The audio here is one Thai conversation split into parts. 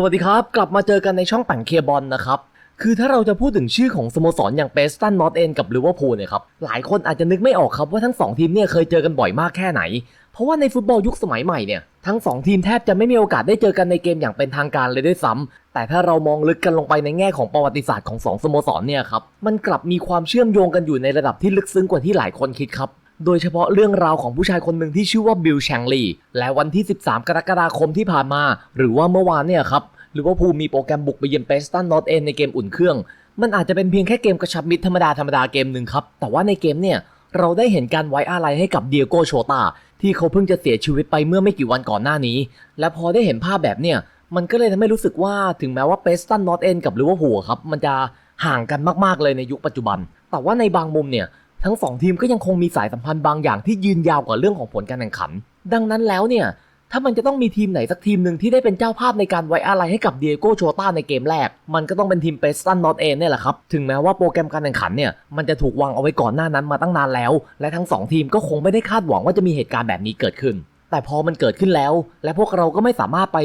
สวัสดีครับ กลับมาเจอกันในช่องปั่นเคบอลนะครับ คือถ้าเราจะพูดถึงชื่อของสโมสรอย่างเปสตันนอตเอนกับลิเวอร์พูลเนี่ยครับ หลายคนอาจจะนึกไม่ออกครับว่าทั้งสองทีมเนี่ยเคยเจอกันบ่อยมากแค่ไหน เพราะว่าในฟุตบอลยุคสมัยใหม่เนี่ย ทั้งสองทีมแทบจะไม่มีโอกาสได้เจอกันในเกมอย่างเป็นทางการเลยด้วยซ้ำแต่ถ้าเรามองลึกกันลงไปในแง่ของประวัติศาสตร์ของสองสโมสรเนี่ยครับมันกลับมีความเชื่อมโยงกันอยู่ในระดับที่ลึกซึ้งกว่าที่หลายคนคิดครับ โดยเฉพาะเรื่องราวของผู้ชายคนหนึ่งที่ชื่อว่าบิลแชงลีและวันที่ 13 กรกฎาคมที่ผ่านมา หรือว่าเมื่อวานเนี่ยครับลิเวอร์พูลมีโปรแกรมบุกไปเยือนเปสตันนอตเอนในเกมอุ่นเครื่อง มันอาจจะเป็นเพียงแค่เกมกระชับมิตรธรรมดาธรรมดาเกมหนึ่งครับ แต่ว่าในเกมเนี่ยเราได้เห็นการไว้อาลัยให้กับเดียโกโชตาที่เขาเพิ่งจะเสียชีวิตไปเมื่อไม่กี่วันก่อนหน้านี้ และพอได้เห็นภาพแบบเนี่ยมันก็เลยทำให้รู้สึกว่าถึงแม้ว่าเปสตันนอตเอนกับลิเวอร์พูลครับมันจะห่างกันมากๆเลยในยุคปัจจุบัน แต่ว่าในบางมุมเนี่ย ทั้งสองทีมก็ยังคงมีสายสัมพันธ์บางอย่างที่ยืนยาวกว่าเรื่องของผลการแข่งขัน ดังนั้นแล้วเนี่ย ถ้ามันจะต้องมีทีมไหนสักทีมหนึ่งที่ได้เป็นเจ้าภาพในการไว้อาลัยให้กับเดียโกโชต้าในเกมแรก มันก็ต้องเป็นทีมเปสตันนอตเอนเนี่ยแหละครับ ถึงแม้ว่าโปรแกรมการแข่งขันเนี่ย มันจะถูกวางเอาไว้ก่อนหน้านั้นมาตั้งนานแล้ว และทั้งสองทีมก็คงไม่ได้คาดหวังว่าจะมีเหตุการณ์แบบนี้เกิดขึ้น แต่พอมันเกิดขึ้นแล้ว และพวกเราก็ไม่สามารถไป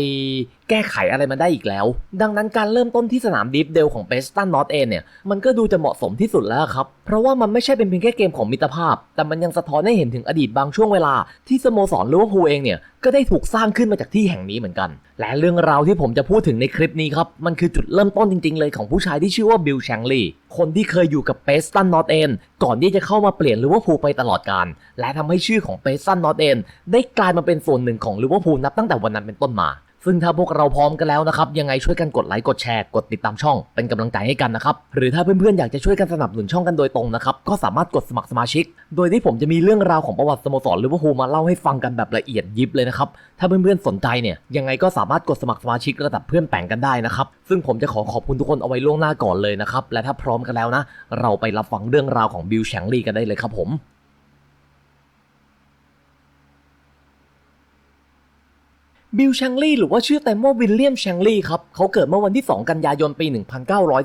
แก้ไขอะไรมันได้อีกแล้ว ดังนั้นการเริ่มต้นที่สนามดิฟเดลของเปสตันนอตเอนเนี่ย มันก็ดูจะเหมาะสมที่สุดแล้วครับ เพราะว่ามันไม่ใช่เป็นเพียงแค่เกมของมิตรภาพ แต่มันยังสะท้อนให้เห็นถึงอดีตบางช่วงเวลา ที่สโมสรลิเวอร์พูลเองเนี่ย ก็ได้ถูกสร้างขึ้นมาจากที่แห่งนี้เหมือนกัน และเรื่องราวที่ผมจะพูดถึงในคลิปนี้ครับ มันคือจุดเริ่มต้นจริง ๆ เลยของผู้ชายที่ชื่อว่าบิลแชงลีคนที่เคยอยู่กับเปสตันนอตเอนก่อนที่จะเข้ามาเปลี่ยนลิเวอร์พูลไปตลอดกาลและทำให้ชื่อของเปสตันนอตเอนได้กลายมาเป็นส่วนหนึ่งของลิเวอร์พูลนับตั้งแต่วันนั้นเป็นต้นมา ซึ่งถ้าพวกเราพร้อมกันแล้วนะครับ ยังไงช่วยกันกดไลค์กดแชร์กดติดตามช่อง เป็นกำลังใจให้กันนะครับ หรือถ้าเพื่อนๆอยากจะช่วยกันสนับสนุนช่องกันโดยตรงนะครับ ก็สามารถกดสมัครสมาชิก โดยที่ผมจะมีเรื่องราวของประวัติสโมสรลิเวอร์พูลมาเล่าให้ฟังกันแบบละเอียดยิบเลยนะครับ ถ้าเพื่อนๆสนใจเนี่ยยังไงก็สามารถกดสมัครสมาชิกระดับเพื่อนแป่งกันได้นะครับ ซึ่งผมจะขอขอบคุณทุกคนเอาไว้ล่วงหน้าก่อนเลยนะครับและถ้าพร้อมกันแล้วนะ เราไปรับฟังเรื่องราวของบิลแชงลีกันได้เลยครับผม บิลแชงลีหรือว่าชื่อเต็มว่าวิลเลียมแชงลีครับเขาเกิดเมื่อวันที่ 2 กันยายนปี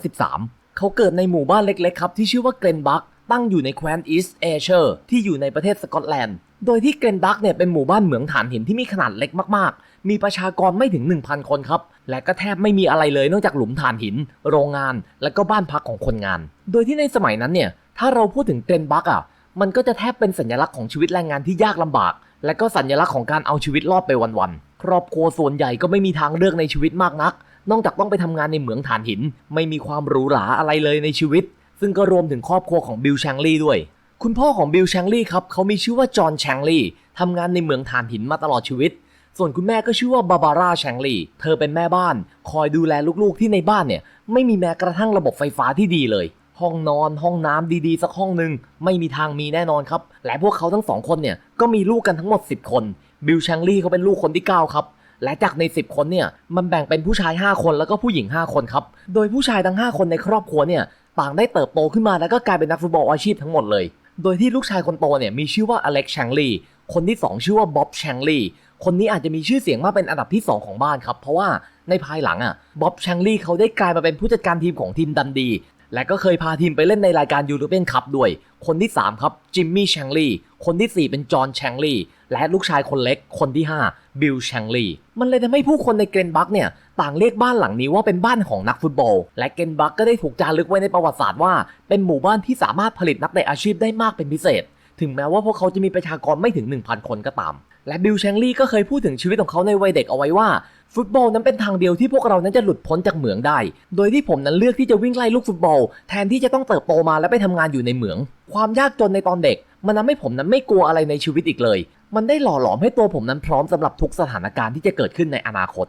1913 เขาเกิดในหมู่บ้านเล็กๆครับที่ชื่อว่าเกรนบักตั้งอยู่ในแคว้นอีสต์เอเชียที่อยู่ในประเทศสกอตแลนด์ โดยที่เกรนบักเนี่ยเป็นหมู่บ้านเหมืองถ่านหินที่มีขนาดเล็กมากๆ มีประชากรไม่ถึง 1,000 คนครับ และก็แทบไม่มีอะไรเลยนอกจากหลุมถ่านหิน โรงงาน และก็บ้านพักของคนงาน โดยที่ในสมัยนั้นเนี่ยถ้าเราพูดถึงเกรนบักอะมันก็จะแทบเป็นสัญลักษณ์ของชีวิตแรงงานที่ยากลำบาก และก็สัญลักษณ์ของการเอาชีวิตรอดไปวันๆ ครอบครัวส่วนใหญ่ก็ไม่มีทางเลือกในชีวิตมากนัก นอกจากต้องไปทำงานในเหมืองถ่านหิน ไม่มีความหรูหราอะไรเลยในชีวิต ซึ่งก็รวมถึงครอบครัวของบิลแชงลีด้วย คุณพ่อของบิลแชงลีครับเขามีชื่อว่าจอห์นแชงลีทำงานในเหมืองถ่านหินมาตลอดชีวิต ส่วนคุณแม่ก็ชื่อว่าบาบาร่าแชงลีเธอเป็นแม่บ้าน คอยดูแลลูกๆที่ในบ้านเนี่ยไม่มีแม้กระทั่งระบบไฟฟ้าที่ดีเลยห้องนอนห้องน้ำดีๆ สักห้องหนึ่งไม่มีทางมีแน่นอนครับ และพวกเขาทั้งสองคนเนี่ยก็มีลูกกันทั้งหมด 10 คน บิลแชงลีเขาเป็นลูกคนที่ 9 ครับ และจากใน 10 คนเนี่ย มันแบ่งเป็นผู้ชาย 5 คนแล้วก็ผู้หญิง 5 คนครับ โดยผู้ชายทั้ง 5 คนในครอบครัวเนี่ย ต่างได้เติบโตขึ้นมาแล้วก็กลายเป็นนักฟุตบอลอาชีพทั้งหมดเลย โดยที่ลูกชายคนโตเนี่ยมีชื่อว่าอเล็กแชงลีคนที่ 2 ชื่อว่าบ๊อบแชงลีคนนี้อาจจะมีชื่อเสียงมากเป็นอันดับที่ 2 ของบ้านครับ เพราะว่าในภายหลังอะ บ๊อบแชงลีเขาได้กลายมาเป็นผู้จัดการทีมของทีมดันดี และก็เคยพาทีมไปเล่นในรายการยูโรเปียนคัพด้วย คนที่ 3 ครับ จิมมี่แชงลีคนที่ 4 เป็นจอห์นแชงลี และลูกชายคนเล็กคนที่ 5 บิลแชงลีมันเลยทำให้ผู้คนในเกรนบักเนี่ยต่างเรียกบ้านหลังนี้ว่าเป็นบ้านของนักฟุตบอล และเกรนบักก็ได้ถูกจารึกไว้ในประวัติศาสตร์ว่า เป็นหมู่บ้านที่สามารถผลิตนักเตะอาชีพได้มากเป็นพิเศษ ถึงแม้ว่าพวกเขาจะมีประชากรไม่ถึง 1,000 คนก็ตาม และบิลแชงลีก็เคยพูดถึงชีวิตของเขาในวัยเด็กเอาไว้ว่าฟุตบอลนั้นเป็นทางเดียวที่พวกเรานั้นจะหลุดพ้นจากเหมืองได้ โดยที่ผมนั้นเลือกที่จะวิ่งไล่ลูกฟุตบอล แทนที่จะต้องเติบโตมาและไปทำงานอยู่ในเหมือง ความยากจนในตอนเด็ก มันทำให้ผมนั้นไม่กลัวอะไรในชีวิตอีกเลย มันได้หล่อหลอมให้ตัวผมนั้นพร้อมสำหรับทุกสถานการณ์ที่จะเกิดขึ้นในอนาคต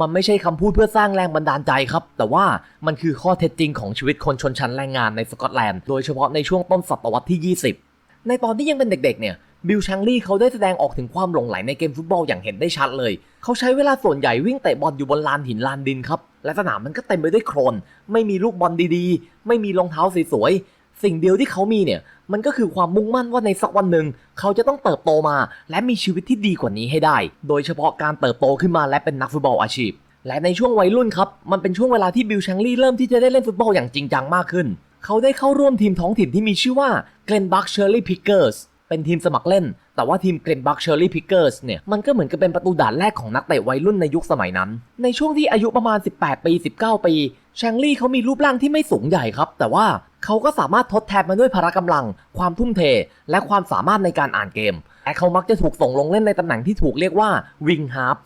มันไม่ใช่คำพูดเพื่อสร้างแรงบันดาลใจครับ แต่ว่ามันคือข้อเท็จจริงของชีวิตคนชนชั้นแรงงานในสกอตแลนด์ โดยเฉพาะในช่วงต้นศตวรรษที่ 20 ในตอนที่ยังเป็นเด็กๆ เนี่ย บิลชังลี่เขาได้แสดงออกถึงความหลงไหลในเกมฟุตบอลอย่างเห็นได้ชัดเลย เขาใช้เวลาส่วนใหญ่วิ่งเตะบอลอยู่บนลานหินลานดินครับ และสนามมันก็เต็มไปด้วยโคลน ไม่มีลูกบอลดีๆ ไม่มีรองเท้าสวยๆ สิ่งเดียวที่เขามีเนี่ยมันก็คือความมุ่งมั่นว่าในสักวันหนึ่งเขาจะต้องเติบโตมา และมีชีวิตที่ดีกว่านี้ให้ได้ โดยเฉพาะการเติบโตขึ้นมาและเป็นนักฟุตบอลอาชีพ และในช่วงวัยรุ่นครับ มันเป็นช่วงเวลาที่บิลชังลี่เริ่มที่จะได้เล่นฟุตบอลอย่างจริงจังมากขึ้น เขาได้เข้าร่วมทีมท้องถิ่นที่มีชื่อว่า Glenbuck Shirley Pickers เป็นทีมสมัครเล่น แต่แต่ว่าทีมเกรนบักเชอร์รี่พิกเกอร์สเนี่ยมันก็เหมือนกับเป็นประตูด่านแรกของนักเตะวัยรุ่นในยุคสมัยนั้น ในช่วงที่อายุประมาณ 18 ปี 19 ปีแชงลี่เขามีรูปร่างที่ไม่สูงใหญ่ครับ แต่ว่า เขาก็สามารถทดแทนมาด้วยพละกำลัง ความทุ่มเท และความสามารถในการอ่านเกมและเขามักจะถูกส่งลงเล่นในตำแหน่งที่ถูกเรียกว่าวิงฮาร์ฟ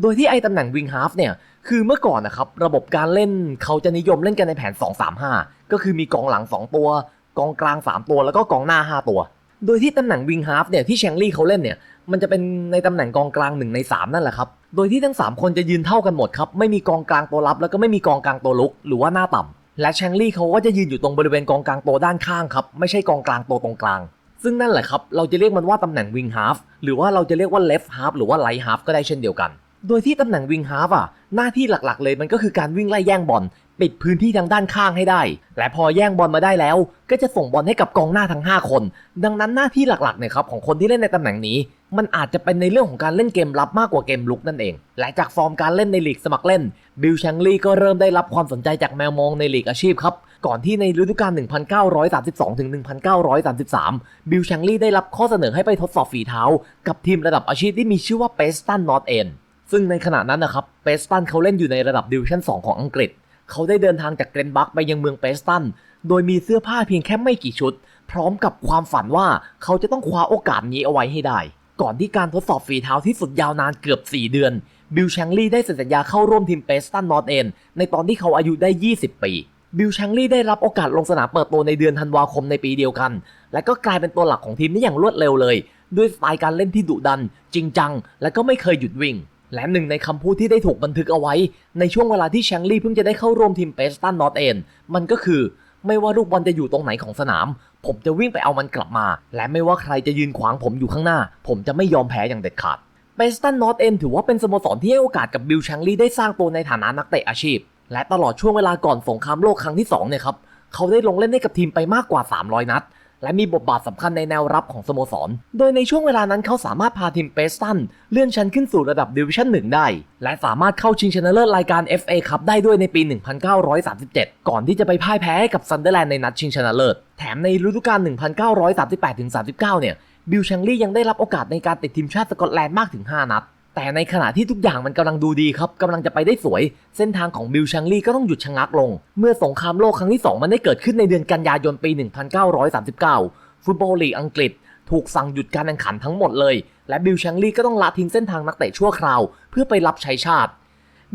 โดยที่ไอ้ตำแหน่งวิงฮาร์ฟเนี่ย คือเมื่อก่อนนะครับ ระบบการเล่นเขาจะนิยมเล่นกันในแผน 2-3-5 ก็คือมีกองหลัง 2 ตัว กองกลาง 3 ตัว แล้วก็กองหน้า 5 ตัว โดยที่ตำแหน่งวิงฮาร์ฟเนี่ยที่แชงลี่เขาเล่นเนี่ย มันจะเป็นในตำแหน่งกองกลาง 1 ใน 3 นั่นแหละครับ โดยที่ทั้ง 3 คนจะยืนเท่ากันหมดครับ ไม่มีกองกลางตัวรับ แล้วก็ไม่มีกองกลางตัวลุก หรือว่าหน้าต่ำ และแชงลี่เขาก็จะยืนอยู่ตรงบริเวณกองกลางตัวด้านข้างครับ ไม่ใช่กองกลางตัวตรงกลาง ซึ่งนั่นแหละครับ เราจะเรียกมันว่าตำแหน่งวิงฮาร์ฟหรือว่าเราจะเรียกว่าเลฟฮาร์ฟหรือว่าไลท์ฮาร์ฟก็ได้เช่นเดียวกัน โดยที่ตำแหน่งวิงฮาฟอะหน้าที่หลักๆเลยมันก็คือการวิ่งไล่แย่งบอลปิดพื้นที่ทางด้านข้างให้ได้ และพอแย่งบอลมาได้แล้ว ก็จะส่งบอลให้กับกองหน้าทั้ง 5 คน ดังนั้นหน้าที่หลักๆเนี่ยครับของคนที่เล่นในตำแหน่งนี้ มันอาจจะเป็นในเรื่องของการเล่นเกมรับมากกว่าเกมลุกนั่นเอง และจากฟอร์มการเล่นในลีกสมัครเล่น บิลชังลีก็เริ่มได้รับความสนใจจากแมวมองในลีกอาชีพครับก่อนที่ในฤดูกาล 1932 ถึง 1933 บิลชังลีได้รับข้อเสนอให้ไปทดสอบฝีเท้า กับทีมระดับอาชีพที่มีชื่อว่าเปสตันนอตเอน ซึ่งในขณะนั้นนะครับเปสตันเขาเล่นอยู่ในระดับดิวิชั่น 2 ของอังกฤษ เขาได้เดินทางจากเกรนบักไปยังเมืองเปสตัน โดยมีเสื้อผ้าเพียงแค่ไม่กี่ชุด พร้อมกับความฝันว่าเขาจะต้องคว้าโอกาสนี้เอาไว้ให้ได้ ก่อนที่การทดสอบฝีเท้าที่สุดยาวนานเกือบ 4 เดือน บิลแชงลีได้เซ็นสัญญาเข้าร่วมทีมเปสตันนอตเอนในตอนที่เขาอายุได้ 20 ปีบิลชังลีได้รับโอกาสลงสนามเปิดตัวในเดือนธันวาคมในปีเดียวกัน และก็กลายเป็นตัวหลักของทีมได้อย่างรวดเร็วเลย ด้วยสไตล์การเล่นที่ดุดัน จริงจัง และก็ไม่เคยหยุดวิ่ง และหนึ่งในคำพูดที่ได้ถูกบันทึกเอาไว้ ในช่วงเวลาที่แชงลี่เพิ่งจะได้เข้าร่วมทีมเปสตันนอตเอนมันก็คือไม่ว่าลูกบอลจะอยู่ตรงไหนของสนาม ผมจะวิ่งไปเอามันกลับมา และไม่ว่าใครจะยืนขวางผมอยู่ข้างหน้า ผมจะไม่ยอมแพ้อย่างเด็ดขาดเปสตันนอตเอนถือว่าเป็นสโมสรที่ให้โอกาสกับบิลแชงลี่ได้สร้างตัวในฐานะนักเตะอาชีพ และตลอดช่วงเวลาก่อนสงครามโลกครั้งที่2เนี่ยครับ เขาได้ลงเล่นให้กับทีมไปมากกว่า 300 นัด และมีบทบาทสำคัญในแนวรับของสโมสร โดยในช่วงเวลานั้นเขาสามารถพาทีมเปสตันเลื่อนชั้นขึ้นสู่ระดับดิวิชั่น1ได้ และสามารถเข้าชิงชนะเลิศรายการ FA คัพได้ด้วยในปี 1937 ก่อนที่จะไปพ่ายแพ้ให้กับซันเดอร์แลนด์ในนัดชิงชนะเลิศ แถมในฤดูกาล 1938-39 เนี่ย บิลชังลี่ยังได้รับโอกาสในการติดทีมชาติสกอตแลนด์มากถึง 5 นัด แต่ในขณะที่ทุกอย่างมันกำลังดูดีครับกำลังจะไปได้สวย เส้นทางของบิลชังลี่ก็ต้องหยุดชะงักลง เมื่อสงครามโลกครั้งที่ 2 มันได้เกิดขึ้นในเดือนกันยายนปี 1939 ฟุตบอลลีกอังกฤษ ถูกสั่งหยุดการแข่งขันทั้งหมดเลย และบิลชังลี่ก็ต้องละทิ้งเส้นทางนักเตะชั่วคราว เพื่อไปรับใช้ชาติ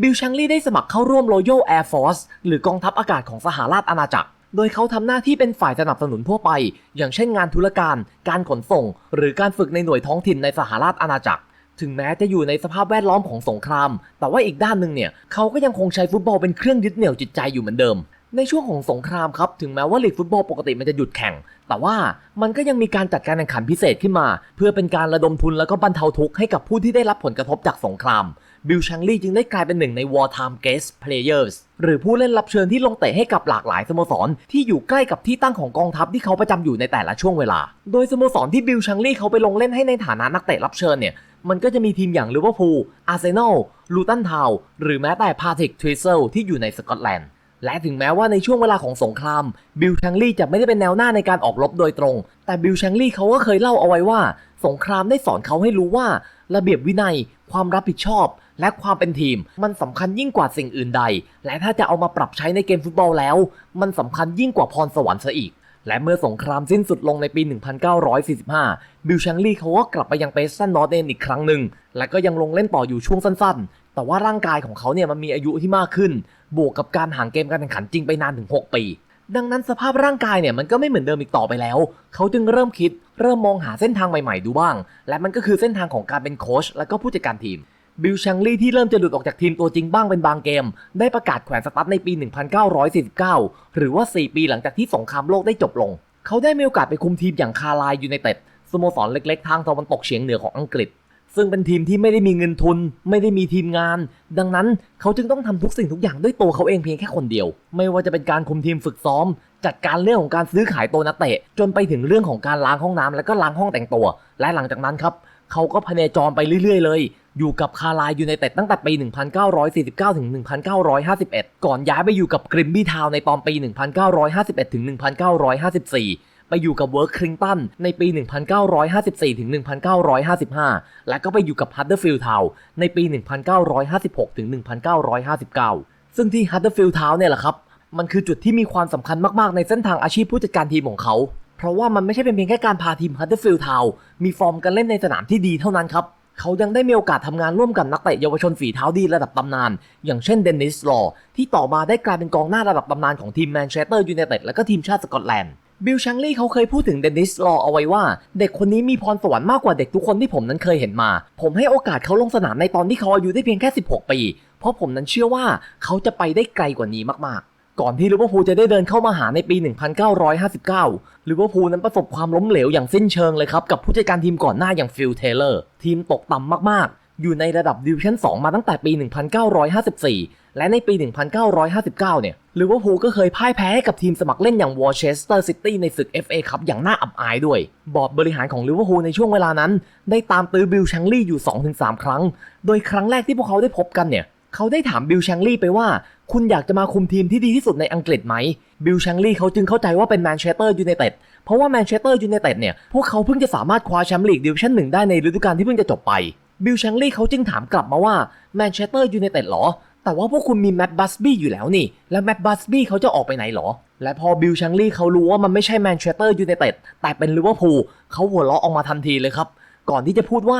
บิลชังลี่ได้สมัครเข้าร่วม Royal Air Force หรือกองทัพอากาศของสหราชอาณาจักร โดยเขาทำหน้าที่เป็นฝ่ายสนับสนุนทั่วไป อย่างเช่นงานธุรการ การขนส่ง หรือการฝึกในหน่วยท้องถิ่นในสหราชอาณาจักร ถึงแม้จะอยู่ในสภาพแวดล้อมของสงคราม แต่ว่าอีกด้านหนึ่งเนี่ยเขาก็ยังคงใช้ฟุตบอลเป็นเครื่องยึดเหนี่ยวจิตใจอยู่เหมือนเดิม ในช่วงของสงครามครับถึงแม้ว่าลีกฟุตบอลปกติมันจะหยุดแข่ง แต่ว่ามันก็ยังมีการจัดการแข่งขันพิเศษขึ้นมา เพื่อเป็นการระดมทุนแล้วก็บรรเทาทุกข์ให้กับผู้ที่ได้รับผลกระทบจากสงคราม บิลชังลี่จึงได้กลายเป็นหนึ่งใน Wartime Guest Players หรือผู้เล่นรับเชิญที่ลงเตะให้กับหลากหลายสโมสร ที่อยู่ใกล้กับที่ตั้งของกองทัพที่เขาประจำอยู่ในแต่ละช่วงเวลา โดยสโมสรที่บิลชังลี่เขาไปลงเล่นให้ในฐานะนักเตะรับเชิญเนี่ยมันก็จะมีทีมอย่างลิเวอร์พูลอาร์เซนอลลูตันทาวน์หรือแม้แต่พาทิกทริเซลที่อยู่ในสกอตแลนด์และถึงแม้ว่าในช่วงเวลาของสงคราม บิลชังลี่จะไม่ได้เป็นแนวหน้าในการออกรบโดยตรง แต่บิลชังลี่เขาก็เคยเล่าเอาไว้ว่า สงครามได้สอนเขาให้รู้ว่า ระเบียบวินัย ความรับผิดชอบ และความเป็นทีม มันสำคัญยิ่งกว่าสิ่งอื่นใด และถ้าจะเอามาปรับใช้ในเกมฟุตบอลแล้ว มันสำคัญยิ่งกว่าพรสวรรค์ซะอีก และเมื่อสงครามสิ้นสุดลงในปี 1945 บิลชังลีเขาก็กลับไปยังเปสตันนอร์เดนอีกครั้งหนึ่ง และก็ยังลงเล่นต่ออยู่ช่วงสั้นๆ แต่ว่าร่างกายของเขาเนี่ยมันมีอายุที่มากขึ้น บวกกับการห่างเกมการแข่งขันจริงไปนานถึง 6 ปีดังนั้นสภาพร่างกายเนี่ยมันก็ไม่เหมือนเดิมอีกต่อไปแล้ว เขาจึงเริ่มคิด เริ่มมองหาเส้นทางใหม่ๆดูบ้าง และมันก็คือเส้นทางของการเป็นโค้ชและก็ผู้จัดการทีม บิลชังลี่ที่เริ่มจะหลุดออกจากทีมตัวจริงบ้างเป็นบางเกม ได้ประกาศแขวนสตั๊ดในปี 1949 หรือว่า 4 ปีหลังจากที่สงครามโลกได้จบลง เขาได้มีโอกาสไปคุมทีมอย่างคาร์ไลยูไนเต็ดสโมสรเล็กๆ ทางตะวันตกเฉียงเหนือของอังกฤษ ซึ่งเป็นทีมที่ไม่ได้มีเงินทุน ไม่ได้มีทีมงาน ดังนั้นเขาจึงต้องทำทุกสิ่งทุกอย่างด้วยตัวเขาเองเพียงแค่คนเดียว ไม่ว่าจะเป็นการคุมทีมฝึกซ้อม จัดการเรื่องของการซื้อขายตัวนักเตะ จนไปถึงเรื่องของการล้างห้องน้ำและก็ล้างห้องแต่งตัว และหลังจากนั้นครับเขาก็พเนจรไปเรื่อย ๆ เลย อยู่กับคาร์ไลน์ยูไนเต็ดตั้งแต่ปี 1949 ถึง 1951 ก่อนย้ายไปอยู่กับกริมบี้ทาวในตอนปี 1951 ถึง 1954 ไปอยู่กับเวิร์คคริงตันในปี 1954 ถึง 1955 และก็ไปอยู่กับฮัตเตอร์ฟิลด์ทาวในปี 1956 ถึง 1959 ซึ่งที่ฮัตเตอร์ฟิลด์ทาวเนี่ยแหละครับ มันคือจุดที่มีความสำคัญมากๆ ในเส้นทางอาชีพผู้จัดการทีมของเขา เพราะว่ามันไม่ใช่เป็นเพียงแค่การพาทีมฮัตเตอร์ฟิลด์ทาวมีฟอร์มการเล่นในสนามที่ดีเท่านั้นครับ เขายังได้มีโอกาสทำงานร่วมกับนักเตะเยาวชนฝีเท้าดีระดับตำนาน อย่างเช่นเดนนิสลอที่ต่อมาได้กลายเป็นกองหน้าระดับตำนานของทีมแมนเชสเตอร์ยูไนเต็ดและก็ทีมชาติสกอตแลนด์บิลชังลี่เขาเคยพูดถึงเดนนิสลอเอาไว้ว่า เด็กคนนี้มีพรสวรรค์มากกว่าเด็กทุกคนที่ผมนั้นเคยเห็นมา ผมให้โอกาสเขาลงสนามในตอนที่เขาอายุได้เพียงแค่ 16 ปี เพราะผมนั้นเชื่อว่าเขาจะไปได้ไกลกว่านี้มากๆ ก่อนที่ลิเวอร์พูลจะได้เดินเข้ามาหาในปี 1959ลิเวอร์พูลนั้นประสบความล้มเหลวอย่างสิ้นเชิงเลยครับ กับผู้จัดการทีมก่อนหน้าอย่างฟิลเทเลอร์ทีมตกต่ำมากๆ อยู่ในระดับดิวิชั่น 2 มาตั้งแต่ปี 1954 และในปี 1959 เนี่ยลิเวอร์พูลก็เคยพ่ายแพ้ให้กับทีมสมัครเล่นอย่างวอร์เชสเตอร์ซิตี้ในศึก FA คัพอย่างน่าอับอายด้วย บอร์ดบริหารของลิเวอร์พูลในช่วงเวลานั้น ได้ตามตื้อบิลชังลี่อยู่ 2-3 ครั้ง โดยครั้งแรกที่พวกเขาได้พบกันเนี่ยเขาได้ถามบิลชังลี่ไปว่า คุณอยากจะมาคุมทีมที่ดีที่สุดในอังกฤษไหม บิลชังลี่เขาจึงเข้าใจว่าเป็นแมนเชสเตอร์ยูไนเต็ด เพราะว่าแมนเชสเตอร์ยูไนเต็ดเนี่ย พวกเขาเพิ่งจะสามารถคว้าแชมป์ลีกดิวชั่นหนึ่งได้ในฤดูกาลที่เพิ่งจะจบไป บิลชังลี่เขาจึงถามกลับมาว่าแมนเชสเตอร์ยูไนเต็ดหรอ แต่ว่าพวกคุณมีแมตต์บัสบี้อยู่แล้วนี่ แล้วแมตต์บัสบี้เขาจะออกไปไหนหรอ และพอบิลชังลี่เขารู้ว่ามันไม่ใช่แมนเชสเตอร์ยูไนเต็ด แต่เป็นลิเวอร์พูลเขาหัวเราะออกมาทันทีเลยครับ ก่อนที่จะพูดว่า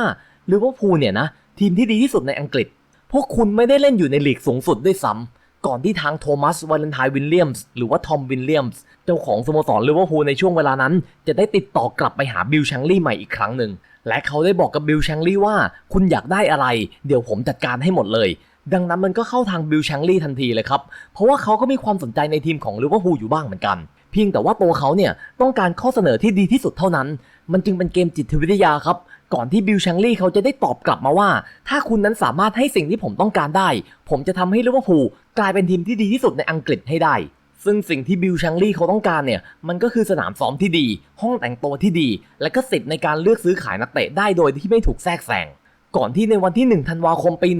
ลิเวอร์พูลเนี่ยนะทีมที่ดีที่สุดในอังกฤษ พวกคุณไม่ได้เล่นอยู่ในลีกสูงสุดด้วยซ้ำ ก่อนที่ทางโทมัสวาเลนไทน์วิลเลียมส์หรือว่าทอมวิลเลียมส์เจ้าของสโมสรลิเวอร์พูลในช่วงเวลานั้น จะได้ติดต่อกลับไปหาบิลชังลี่ใหม่อีกครั้งหนึ่ง และเขาได้บอกกับบิลชังลี่ว่า คุณอยากได้อะไร เดี๋ยวผมจัดการให้หมดเลย ดังนั้นมันก็เข้าทางบิลชังลี่ทันทีเลยครับ เพราะว่าเขาก็มีความสนใจในทีมของลิเวอร์พูลอยู่บ้างเหมือนกันเพียงแต่ว่าตัวเขาเนี่ยต้องการข้อเสนอที่ดีที่สุดเท่านั้น มันจึงเป็นเกมจิตวิทยาครับ ก่อนที่บิลชังลี่เขาจะได้ตอบกลับมาว่า ถ้าคุณนั้นสามารถให้สิ่งที่ผมต้องการได้ ผมจะทำให้ลิเวอร์พูลกลายเป็นทีมที่ดีที่สุดในอังกฤษให้ได้ซึ่งสิ่งที่บิลชังลี่เขาต้องการเนี่ยมันก็คือสนามซ้อมที่ดี ห้องแต่งตัวที่ดี และก็สิทธิ์ในการเลือกซื้อขายนักเตะได้โดยที่ไม่ถูกแทรกแซงก่อนที่ในวันที่ 1 ธันวาคมปี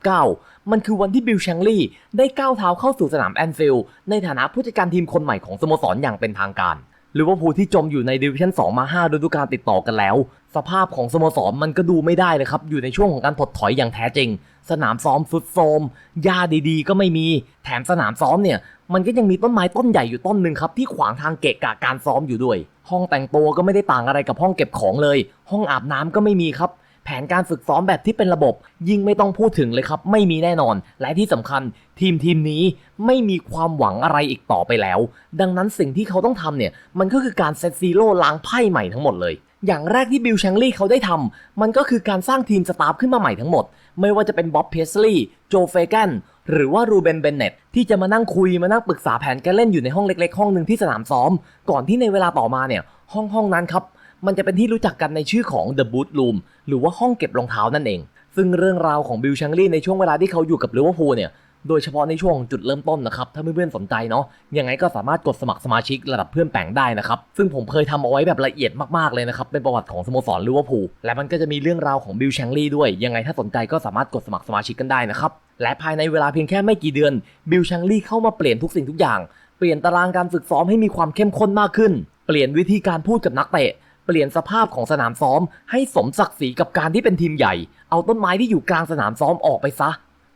1959 มันคือวันที่บิลชังลี่ได้ก้าวเท้าเข้าสู่สนามแอนฟิลด์ในฐานะผู้จัดการทีมคนใหม่ของสโมสรอย่างเป็นทางการลิเวอร์พูลที่จมอยู่ในดิวิชั่น 2 มา 5 ฤดูกาลติดต่อกันแล้ว สภาพของสโมสรมันก็ดูไม่ได้เลยครับ อยู่ในช่วงของการถดถอยอย่างแท้จริง สนามซ้อมสุดโทรมหญ้าดีๆ ก็ไม่มี แถมสนามซ้อมเนี่ย มันก็ยังมีต้นไม้ต้นใหญ่อยู่ต้นหนึ่งครับ ที่ขวางทางเกะกะการซ้อมอยู่ด้วย ห้องแต่งตัวก็ไม่ได้ต่างอะไรกับห้องเก็บของเลย ห้องอาบน้ำก็ไม่มีครับ แผนการฝึกซ้อมแบบที่เป็นระบบ ยิ่งไม่ต้องพูดถึงเลยครับ ไม่มีแน่นอน และที่สำคัญ ทีมทีมนี้ไม่มีความหวังอะไรอีกต่อไปแล้ว ดังนั้นสิ่งที่เขาต้องทำเนี่ย มันก็คือการเซตซีโร่ล้างไพ่ใหม่ทั้งหมดเลย อย่างแรกที่บิลชังลี่เขาได้ทำมันก็คือการสร้างทีมสตาฟขึ้นมาใหม่ทั้งหมด ไม่ว่าจะเป็นบ๊อบเพสลีย์โจเฟแกนหรือว่ารูเบนเบนเน็ตที่จะมานั่งคุยมานั่งปรึกษาแผนการเล่นอยู่ในห้องเล็กๆ ห้องหนึ่งที่สนามซ้อม ก่อนที่ในเวลาต่อมาเนี่ยห้องห้องนั้นครับมันจะเป็นที่รู้จักกันในชื่อของ The Boot Room หรือว่าห้องเก็บรองเท้านั่นเอง ซึ่งเรื่องราวของบิลชังลี่ในช่วงเวลาที่เขาอยู่กับลิเวอร์พูลเนี่ย โดยเฉพาะในช่วงจุดเริ่มต้นนะครับ ถ้าเพื่อนๆสนใจเนาะยังไงก็สามารถกดสมัครสมาชิกระดับเพื่อนแปงได้นะครับ ซึ่งผมเคยทำเอาไว้แบบละเอียดมากๆเลยนะครับ เป็นประวัติของสโมสรลิเวอร์พูลและมันก็จะมีเรื่องราวของบิลชังลี่ด้วย ยังไงถ้าสนใจก็สามารถกดสมัครสมาชิกกันได้นะครับและภายในเวลาเพียงแค่ไม่กี่เดือนบิลชังลี่เข้ามาเปลี่ยนทุกสิ่งทุกอย่างเปลี่ยนตารางการฝึกซ้อมให้มีความเข้มข้นมากขึ้น เปลี่ยนวิธีการพูดกับนักเตะเปลี่ยนสภาพของสนามซ้อมให้สมศักดิ์ศรีกับการที่เป็นทีมใหญ่ เอาต้นไม้ที่อยู่กลางสนามซ้อมออกไปซะ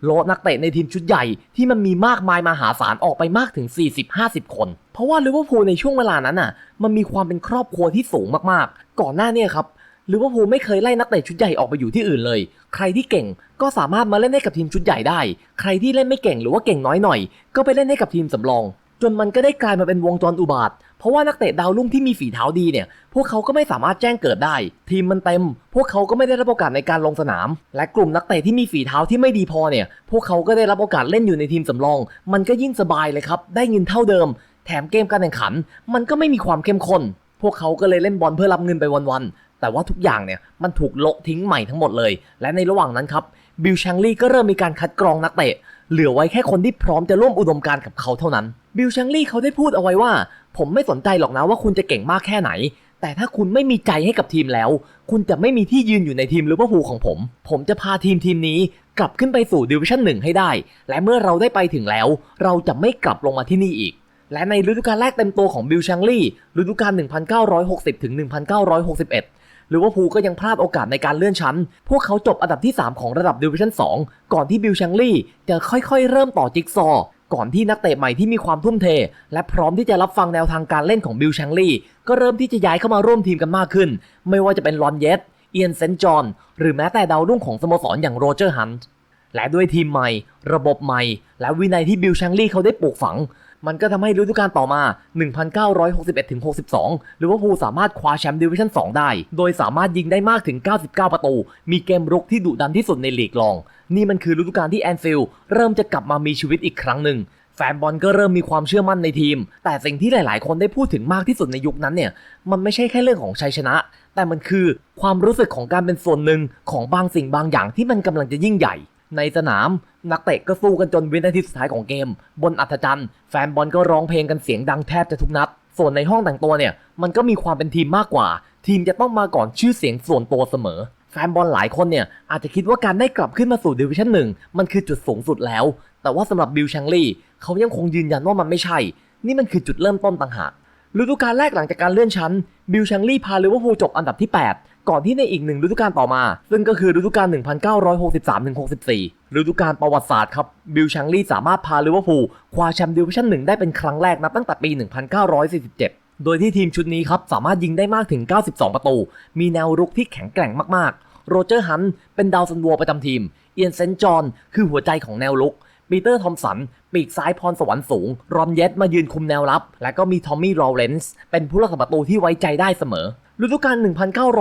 โลดนักเตะในทีมชุดใหญ่ที่มันมีมากมายมหาศาลออกไปมากถึง 40-50 คน เพราะว่าลิเวอร์พูลในช่วงเวลานั้นน่ะ มันมีความเป็นครอบครัวที่สูงมากๆ ก่อนหน้าเนี่ยครับลิเวอร์พูลไม่เคยไล่นักเตะชุดใหญ่ออกไปอยู่ที่อื่นเลย ใครที่เก่งก็สามารถมาเล่นให้กับทีมชุดใหญ่ได้ ใครที่เล่นไม่เก่งหรือว่าเก่งน้อยหน่อย ก็ไปเล่นให้กับทีมสำรอง จนมันก็ได้กลายมาเป็นวงจรอุบาท เพราะว่านักเตะดาวรุ่งที่มีฝีเท้าดีเนี่ย พวกเขาก็ไม่สามารถแจ้งเกิดได้ ทีมมันเต็ม พวกเขาก็ไม่ได้รับโอกาสในการลงสนาม และกลุ่มนักเตะที่มีฝีเท้าที่ไม่ดีพอเนี่ย พวกเขาก็ได้รับโอกาสเล่นอยู่ในทีมสำรอง มันก็ยิ่งสบายเลยครับ ได้เงินเท่าเดิม แถมเกมการแข่งขัน มันก็ไม่มีความเข้มข้น พวกเขาก็เลยเล่นบอลเพื่อรับเงินไปวันๆ แต่ว่าทุกอย่างเนี่ย มันถูกโละทิ้งใหม่ทั้งหมดเลย และในระหว่างนั้นครับ บิลชังลี่ก็เริ่มมีการคัดกรองนักเตะ เหลือไว้แค่คนที่พร้อมจะร่วมอุดมการกับเขาเท่านั้น บิลชังลี่เขาได้พูดเอาไว้ว่า ผมไม่สนใจหรอกนะว่าคุณจะเก่งมากแค่ไหน แต่ถ้าคุณไม่มีใจให้กับทีมแล้ว คุณจะไม่มีที่ยืนอยู่ในทีมลิเวอร์พูลของผม ผมจะพาทีมทีมนี้กลับขึ้นไปสู่ดิวิชั่นหนึ่งให้ได้ และเมื่อเราได้ไปถึงแล้ว เราจะไม่กลับลงมาที่นี่อีก และในฤดูกาลแรกเต็มตัวของบิลชังลี่ฤดูกาล1960 ถึง1961ลิเวอร์พูก็ยังพลาดโอกาสในการเลื่อนชั้น พวกเขาจบอันดับที่ 3 ของระดับดิวิชั่น2 ก่อนที่บิลชังลี่จะค่อยๆ เริ่มต่อจิ๊กซอว์ก่อนที่นักเตะใหม่ที่มีความทุ่มเท และพร้อมที่จะรับฟังแนวทางการเล่นของบิลชังลี่ก็เริ่มที่จะย้ายเข้ามาร่วมทีมกันมากขึ้น ไม่ว่าจะเป็นลอนเยตเอียนเซนจอนหรือแม้แต่ดาวรุ่งของสโมสรอย่างโรเจอร์ฮันต์และด้วยทีมใหม่ ระบบใหม่ และวินัยที่บิลชังลี่เขาได้ปลูกฝัง มันก็ทำให้ฤดูกาลต่อมา 1961-62ลิเวอร์พูลสามารถคว้าแชมป์ดิวิชั่น 2 ได้ โดยสามารถยิงได้มากถึง 99 ประตู มีเกมรุกที่ดุดันที่สุดในลีกรอง นี่มันคือฤดูกาลที่แอนฟิลด์เริ่มจะกลับมามีชีวิตอีกครั้งหนึ่งแฟนบอลก็เริ่มมีความเชื่อมั่นในทีม แต่สิ่งที่หลาย ๆ คนได้พูดถึงมากที่สุดในยุคนั้นเนี่ย มันไม่ใช่แค่เรื่องของชัยชนะ แต่มันคือความรู้สึกของการเป็นส่วนหนึ่งของบางสิ่งบางอย่างที่มันกำลังจะยิ่งใหญ่ ในสนามนักเตะก็สู้กันจนวินาทีสุดท้ายของเกม บนอัธจันทร์แฟนบอลก็ร้องเพลงกันเสียงดังแทบจะทุกนัด ส่วนในห้องแต่งตัวเนี่ย มันก็มีความเป็นทีมมากกว่า ทีมจะต้องมาก่อนชื่อเสียงส่วนตัวเสมอ แฟนบอลหลายคนเนี่ย อาจจะคิดว่าการได้กลับขึ้นมาสู่ดิวิชั่นหนึ่งมันคือจุดสูงสุดแล้ว แต่ว่าสำหรับบิลชังลี่เขายังคงยืนยันว่ามันไม่ใช่ นี่มันคือจุดเริ่มต้นต่างหากฤดูกาลแรกหลังจากการเลื่อนชั้นบิลชังลี่พาลิเวอร์พูลจบอันดับที่ 8 ก่อนที่ในอีกหนึ่งฤดูกาลต่อมา ซึ่งก็คือฤดูกาล 1963-64 ฤดูกาลประวัติศาสตร์ครับบิลชังลีสามารถพาลิเวอร์พูลคว้าแชมป์ดิวิชั่น1ได้เป็นครั้งแรกนับตั้งแต่ปี 1947 โดยที่ทีมชุดนี้ครับสามารถยิงได้มากถึง 92 ประตู มีแนวรุกที่แข็งแกร่งมากๆ โรเจอร์ฮันต์เป็นดาวซันโวประจำทีม เอียนเซนจอนคือหัวใจของแนวรุกปีเตอร์ทอมสัน ปีกซ้ายพรสวรรค์สูง รอนเยตมายืนคุมแนวรับ และก็มีทอมมี่โรเลนส์ เป็นผู้รักษาประตูที่ไว้ใจได้เสมอ ฤดูกาล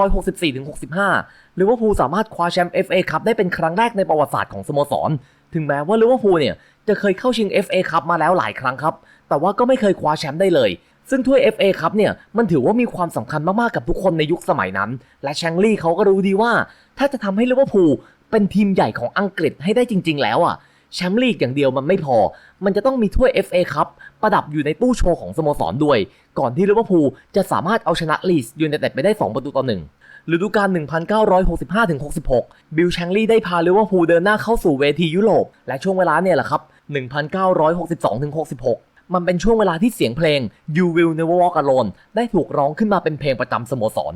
1964-65 ลิเวอร์พูลสามารถคว้าแชมป์ FA คัพได้เป็นครั้งแรกในประวัติศาสตร์ของสโมสร ถึงแม้ว่าลิเวอร์พูลเนี่ยจะเคยเข้าชิง FA คัพมาแล้วหลายครั้งครับ แต่ว่าก็ไม่เคยคว้าแชมป์ได้เลย ซึ่งถ้วย FA คัพเนี่ยมันถือว่ามีความสำคัญมากๆกับทุกคนในยุคสมัยนั้น และแชงลี่เขาก็รู้ดีว่า ถ้าจะทำให้ลิเวอร์พูลเป็นทีมใหญ่ของอังกฤษให้ได้จริง ๆ แล้วอะแชมป์ลีกอย่างเดียวมันไม่พอ มันจะต้องมีถ้วย FA ครับ ประดับอยู่ในตู้โชว์ของสโมสรด้วย ก่อนที่ลิเวอร์พูลจะสามารถเอาชนะลีสยูไนเต็ดไปได้ 2 ประตูต่อหนึ่งฤดูกาล 1965-66 บิลแชงลี่ได้พาลิเวอร์พูลเดินหน้าเข้าสู่เวทียุโรป และช่วงเวลาเนี่ยแหละครับ 1962-66 มันเป็นช่วงเวลาที่เสียงเพลง You Will Never Walk Alone ได้ถูกร้องขึ้นมาเป็นเพลงประจำสโมสร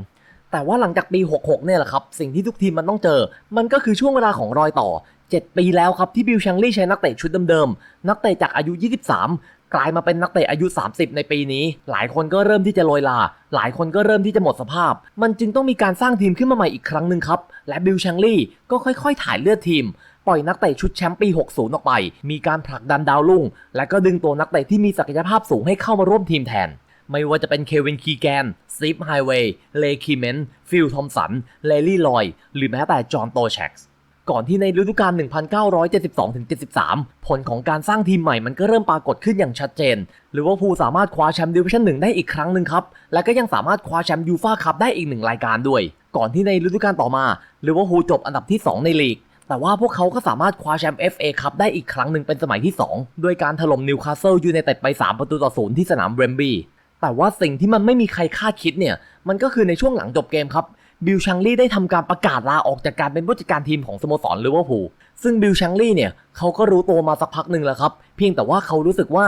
แต่ว่าหลังจากปี 66 เนี่ยแหละครับ สิ่งที่ทุกทีมมันต้องเจอ มันก็คือช่วงเวลาของรอยต่อ 7 ปีแล้วครับที่บิลชังลี่ใช้นักเตะชุดเดิมๆ นักเตะจากอายุ 23 กลายมาเป็นนักเตะอายุ 30 ในปีนี้ หลายคนก็เริ่มที่จะโรยลา หลายคนก็เริ่มที่จะหมดสภาพ มันจึงต้องมีการสร้างทีมขึ้นมาใหม่อีกครั้งหนึ่งครับ และบิลชังลี่ก็ค่อยๆ ถ่ายเลือดทีม ปล่อยนักเตะชุดแชมป์ปี 60 ออกไป มีการผลักดันดาวรุ่ง และก็ดึงตัวนักเตะที่มีศักยภาพสูงให้เข้ามาร่วมทีมแทน ไม่ว่าจะเป็นเควินคีแกนซีฟไฮเวย์เลคีเมนฟิลทอมสันเลลี่ลอยหรือแม้แต่จอห์นโตแช็กส์ ก่อนที่ในฤดูกาล 1972-73 ผลของการสร้างทีมใหม่มันก็เริ่มปรากฏขึ้นอย่างชัดเจนลิเวอร์พูสามารถคว้าแชมป์ดิวิชั่นหนึ่งได้อีกครั้งหนึ่งครับ และก็ยังสามารถคว้าแชมป์ยูฟ่าคัพได้อีกหนึ่งรายการด้วย ก่อนที่ในฤดูกาลต่อมาลิเวอร์พูจบอันดับที่ 2 ในลีกแต่ว่าพวกเขาก็สามารถคว้าแชมป์ FA คัพได้อีกครั้งหนึ่งเป็นสมัยที่2ด้วยการถล่มนิวคาสเซิลยูไนเต็ดไป 3 ประตูต่อศูนย์ที่สนามเบรมบีแต่ว่าสิ่งที่มันไม่มีใครคาดคิดเนี่ย มันก็คือในช่วงหลังจบเกมครับ บิลชังลี่ได้ทำการประกาศลาออกจากการเป็นผู้จัดการทีมของสโมสรลิเวอร์พูลซึ่งบิลชังลี่เนี่ยเขาก็รู้ตัวมาสักพักหนึ่งแล้วครับ เพียงแต่ว่าเขารู้สึกว่า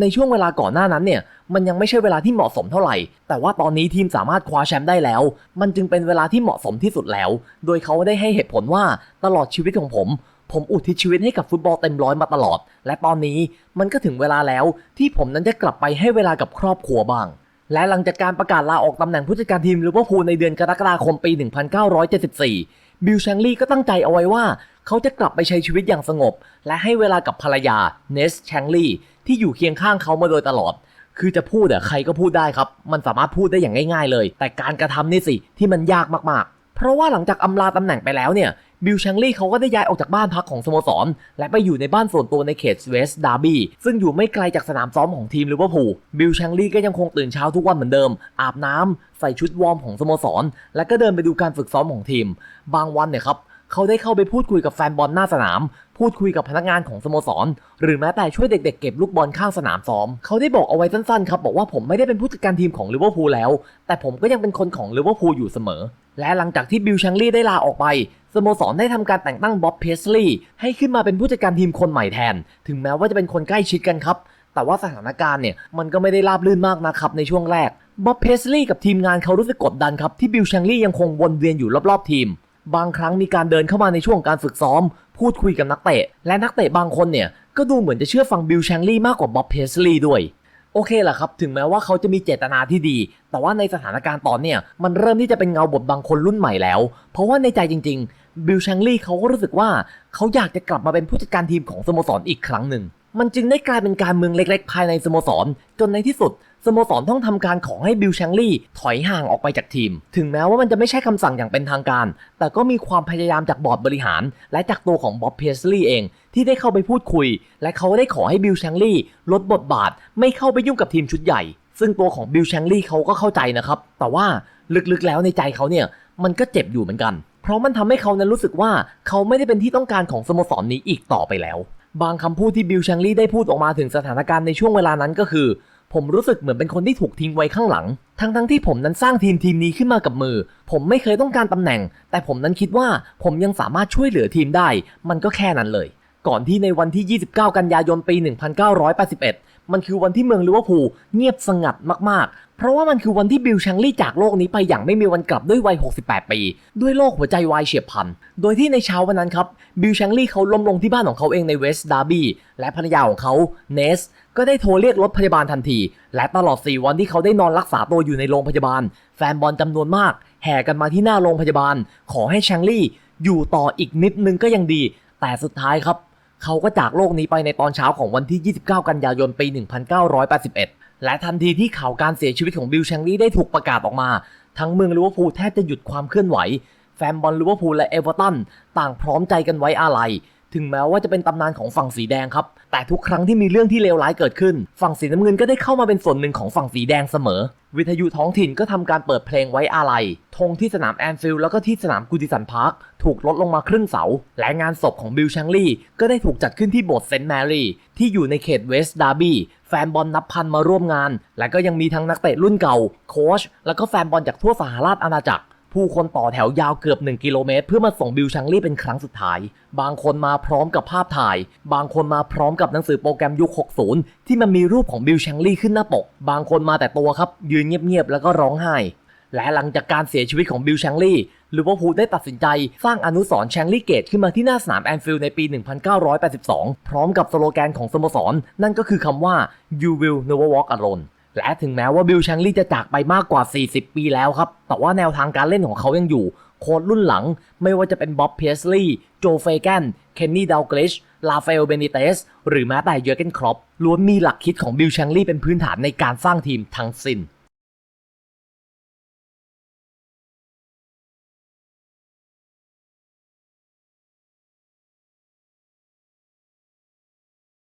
ในช่วงเวลาก่อนหน้านั้นเนี่ยมันยังไม่ใช่เวลาที่เหมาะสมเท่าไหร่ แต่ว่าตอนนี้ทีมสามารถคว้าแชมป์ได้แล้ว มันจึงเป็นเวลาที่เหมาะสมที่สุดแล้ว โดยเขาได้ให้เหตุผลว่าตลอดชีวิตของผม ผมอุทิศชีวิตให้กับฟุตบอลเต็มร้อยมาตลอด และตอนนี้มันก็ถึงเวลาแล้วที่ผมนั้นจะกลับไปให้เวลากับครอบครัวบ้าง และหลังจากการประกาศลาออกตำแหน่งผู้จัดการทีมลิเวอร์พูลในเดือนกรกฎาคมปี 1974 บิลแชงลี่ก็ตั้งใจเอาไว้ว่า เขาจะกลับไปใช้ชีวิตอย่างสงบ และให้เวลากับภรรยาเนสแชงลี่ที่อยู่เคียงข้างเขามาโดยตลอด คือจะพูดอะใครก็พูดได้ครับ มันสามารถพูดได้อย่างง่าย ๆ เลย แต่การกระทำนี่สิที่มันยากมากๆ เพราะว่าหลังจากอำลาตำแหน่งไปแล้วเนี่ย บิลชังลี่เขาก็ได้ย้ายออกจากบ้านพักของสโมสร และไปอยู่ในบ้านส่วนตัวในเขตเวสต์ดาร์บี้ซึ่งอยู่ไม่ไกลจากสนามซ้อมของทีมลิเวอร์พูลบิลชังลี่ก็ยังคงตื่นเช้าทุกวันเหมือนเดิม อาบน้ำใส่ชุดวอร์มของสโมสร และก็เดินไปดูการฝึกซ้อมของทีม บางวันเนี่ยครับ เขาได้เข้าไปพูดคุยกับแฟนบอลหน้าสนาม พูดคุยกับพนักงานของสโมสร หรือแม้แต่ช่วยเด็กๆเก็บลูกบอลข้างสนามซ้อม เขาได้บอกเอาไว้สั้นๆครับบอกว่าผมไม่ได้เป็นผู้จัดการทีมของลิเวอร์พูลแล้ว แต่ผมก็ยังเป็นคนของลิเวอร์พูลอยู่เสมอ และหลังจากที่บิลชังลี่ได้ลาออกไปสโมสรได้ทำการแต่งตั้งบ๊อบเพสลีย์ให้ขึ้นมาเป็นผู้จัดการทีมคนใหม่แทน ถึงแม้ว่าจะเป็นคนใกล้ชิดกันครับ แต่ว่าสถานการณ์เนี่ยมันก็ไม่ได้ราบรื่นมากนะครับในช่วงแรกบ๊อบเพสลีย์กับทีมงานเขารู้สึกกดดันครับที่บิลชังลี่ยังคงวนเวียนอยู่รอบๆทีม บางครั้งมีการเดินเข้ามาในช่วงการฝึกซ้อม พูดคุยกับนักเตะ และนักเตะบางคนเนี่ย ก็ดูเหมือนจะเชื่อฟังบิลแชงลี่มากกว่าบ๊อบเพสลีย์ด้วย โอเคแหละครับ ถึงแม้ว่าเขาจะมีเจตนาที่ดี แต่ว่าในสถานการณ์ตอนเนี่ย มันเริ่มที่จะเป็นเงาบทบางคนรุ่นใหม่แล้ว เพราะว่าในใจจริง ๆ บิลแชงลี่เขาก็รู้สึกว่าเขาอยากจะกลับมาเป็นผู้จัดการทีมของสโมสรอีกครั้งหนึ่งมันจึงได้กลายเป็นการเมืองเล็กๆ ภายในสโมสร จนในที่สุด สโมสรต้องทำการขอให้บิลชังลี่ถอยห่างออกไปจากทีม ถึงแม้ว่ามันจะไม่ใช่คำสั่งอย่างเป็นทางการ แต่ก็มีความพยายามจากบอร์ดบริหาร และจากตัวของบ๊อบเพสลีย์เอง ที่ได้เข้าไปพูดคุย และเขาได้ขอให้บิลชังลี่ลดบทบาท ไม่เข้าไปยุ่งกับทีมชุดใหญ่ ซึ่งตัวของบิลชังลี่เขาก็เข้าใจนะครับ แต่ว่าลึกๆแล้วในใจเขาเนี่ยมันก็เจ็บอยู่เหมือนกัน เพราะมันทำให้เขานั้นรู้สึกว่าเขาไม่ได้เป็นที่ต้องการของสโมสรนี้อีกต่อไปแล้ว บางคำพูดที่บิลชังลี่ได้พูดออกมาถึงสถานการณ์ในช่วงเวลานั้นก็คือ ผมรู้สึกเหมือนเป็นคนที่ถูกทิ้งไว้ข้างหลัง ทั้งทั้งๆที่ผมนั้นสร้างทีมทีมนี้ขึ้นมากับมือ ผมไม่เคยต้องการตำแหน่ง แต่ผมนั้นคิดว่าผมยังสามารถช่วยเหลือทีมได้ มันก็แค่นั้นเลย ก่อนที่ในวันที่ 29 กันยายนปี 1981 มันคือวันที่เมืองลิเวอร์พูลเงียบสงัดมากๆ เพราะว่ามันคือวันที่บิลชังลี่จากโลกนี้ไปอย่างไม่มีวันกลับด้วยวัย 68 ปี ด้วยโรคหัวใจวายเฉียบพลัน โดยที่ในเช้าวันนั้นครับ บิลชังลี่เขาล้มลงที่บ้านของเขาเองในเวสต์ดาร์บี้และภรรยาของเขาเนสก็ได้โทรเรียกรถพยาบาลทันที และตลอด 4 วันที่เขาได้นอนรักษาตัวอยู่ในโรงพยาบาล แฟนบอลจำนวนมาก แห่กันมาที่หน้าโรงพยาบาล ขอให้ชังลี่อยู่ต่ออีกนิดนึงก็ยังดี แต่สุดท้ายครับ เขาก็จากโลกนี้ไปในตอนเช้าของวันที่ 29 กันยายนปี 1981 และทันทีที่ข่าวการเสียชีวิตของบิลแชงลี่ได้ถูกประกาศออกมา ทั้งเมืองลิเวอร์พูลแทบจะหยุดความเคลื่อนไหว แฟนบอลลิเวอร์พูลและเอเวอร์ตันต่างพร้อมใจกันไว้อาลัย ถึงแม้ว่าจะเป็นตำนานของฝั่งสีแดงครับ แต่ทุกครั้งที่มีเรื่องที่เลวร้ายเกิดขึ้น ฝั่งสีน้ำเงินก็ได้เข้ามาเป็นส่วนหนึ่งของฝั่งสีแดงเสมอ วิทยุท้องถิ่นก็ทำการเปิดเพลงไว้อาลัยธงที่สนามแอนฟิลด์แล้วก็ที่สนามกูดิสันพาร์คถูกลดลงมาครึ่งเสา และงานศพของบิลชังลี่ ก็ได้ถูกจัดขึ้นที่โบสถ์เซนต์แมรี่ที่อยู่ในเขตเวสต์ดาร์บี้แฟนบอลนับพันมาร่วมงาน และก็ยังมีทั้งนักเตะรุ่นเก่าโค้ชแล้วก็แฟนบอลจากทั่วสหราชอาณาจักร ผู้คนต่อแถวยาวเกือบ 1 กิโลเมตร เพื่อมาส่งบิลชังลี่เป็นครั้งสุดท้าย บางคนมาพร้อมกับภาพถ่าย บางคนมาพร้อมกับหนังสือโปรแกรมยุค 60 ที่มันมีรูปของบิลชังลี่ขึ้นหน้าปก บางคนมาแต่ตัวครับ ยืนเงียบๆแล้วก็ร้องไห้และหลังจากการเสียชีวิตของบิลชังลี่ลิเวอร์พูลได้ตัดสินใจสร้างอนุสรณ์แชงลี่เกตขึ้นมาที่หน้าสนามแอนฟิลด์ในปี 1982 พร้อมกับสโลแกนของสโมสรนั่นก็คือคำว่า you will never walk alone และถึงแม้ว่าบิลชังลี่จะจากไปมากกว่า 40 ปีแล้วครับ แต่ว่าแนวทางการเล่นของเขายังอยู่ โค้ดรุ่นหลังไม่ว่าจะเป็นบ๊อบเพียสลีย์โจเฟแกน เคนนี่ดาวกลิช ลาฟาเอลเบนิเตส หรือแม้แต่เยอร์เกนครอปล้วนมีหลักคิดของบิลชังลี่เป็นพื้นฐานในการสร้างทีมทั้งสิ้น